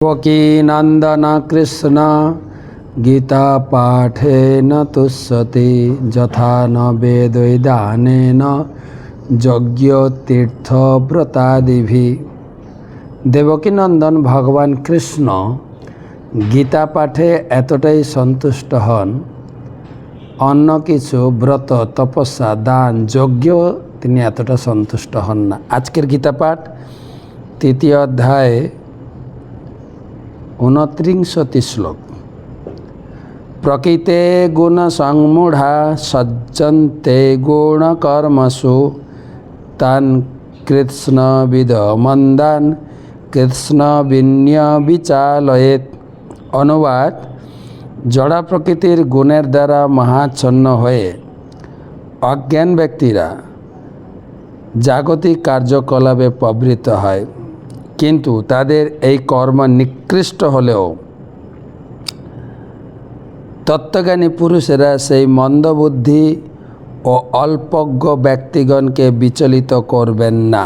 দেবকী নন্দন কৃষ্ণ গীতা পাঠেন তুষ্যতি যথা ন বেদৈদানেন যজ্ঞ তীর্থ ব্রতাদিভি দেবকী নন্দন ভগবান কৃষ্ণ গীতা পাঠে এতটাই সন্তুষ্ট হন অন্য কিছু ব্রত তপস্যা দান যজ্ঞ তিনি এতটা সন্তুষ্ট হন না আজকের গীতা পাঠ তৃতীয় অধ্যায়ে ঊনত্রিংশতি শ্লোক। প্রকৃতে গুণ সংমূঢ়া সজ্জন্তে গুণকর্মসু, তান কৃষ্ণবিদ মন্দান কৃষ্ণ বিন্য বিচালয়েত অনুবাদ, জড়া প্রকৃতির গুণের দ্বারা মহাচ্ছন্ন হয়ে, অজ্ঞান ব্যক্তিরা জাগতিক কার্যকলাপে প্রবৃত্ত হয়। কিন্তু তাদের এই কর্ম নিকৃষ্ট হলেও তত্ত্বজ্ঞানী পুরুষেরা সেই মন্দবুদ্ধি ও অল্পজ্ঞ ব্যক্তিগণকে বিচলিত করবেন না।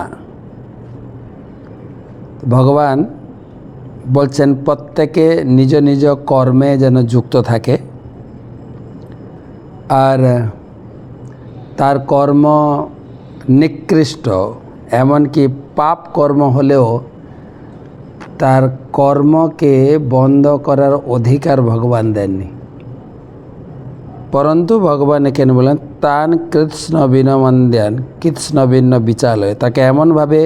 ভগবান বলছেন, প্রত্যেকে নিজ নিজ কর্মে যেন যুক্ত থাকে আর তার কর্ম নিকৃষ্ট, এমনকি পাপ কর্ম হলেও তার কর্মকে বন্ধ করার অধিকার ভগবান দেননি। পরন্তু ভগবান এখানে বলেন, তান কৃষ্ণ বিনমন্দ্যান, কৃষ্ণ ভিন্ন বিচালয়। তাকে এমনভাবে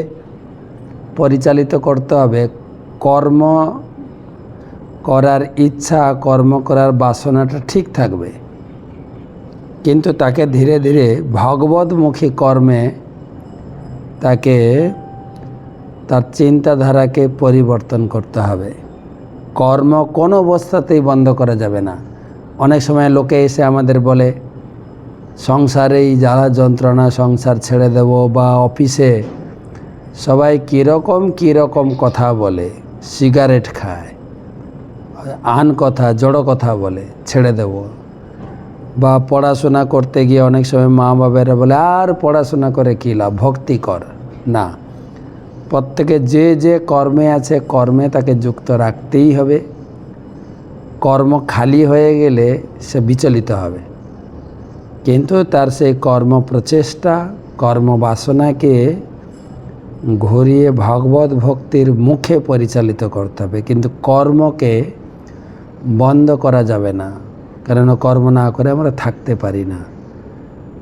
পরিচালিত করতে হবে, কর্ম করার ইচ্ছা, কর্ম করার বাসনাটা ঠিক থাকবে। কিন্তু তাকে ধীরে ধীরে ভগবতমুখী কর্মে তাকে তার চিন্তাধারাকে পরিবর্তন করতে হবে। কর্ম কোনো অবস্থাতেই বন্ধ করা যাবে না। অনেক সময় লোকে এসে আমাদের বলে, সংসারেই জ্বালা যন্ত্রণা, সংসার ছেড়ে দেব বা অফিসে। সবাই কীরকম কীরকম কথা বলে, সিগারেট খায়, আন কথা, জড়ো কথা বলে, ছেড়ে দেব। বা পড়াশোনা করতে গিয়ে অনেক সময় মা বাবারা বলে, আর পড়াশোনা করে কী লাভ? ভক্তি কর। না প্রত্যেকে যে যে কর্মে আছে, কর্মে তাকে যুক্ত রাখতেই হবে। কর্ম খালি হয়ে গেলে সে বিচলিত হবে। কিন্তু তার সেই কর্ম প্রচেষ্টা কর্মবাসনাকে ঘুরিয়ে ভগবত ভক্তির মুখে পরিচালিত করতে হবে। কিন্তু কর্মকে বন্ধ করা যাবে না। কারণ কর্ম না করে আমরা থাকতে পারি না।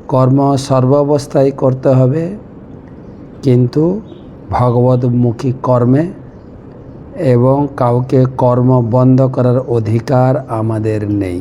কর্ম সর্বাবস্থায় করতে হবে। কিন্তু ভগবতমুখী কর্মে এবং কাউকে কর্ম বন্ধ করার অধিকার আমাদের নেই।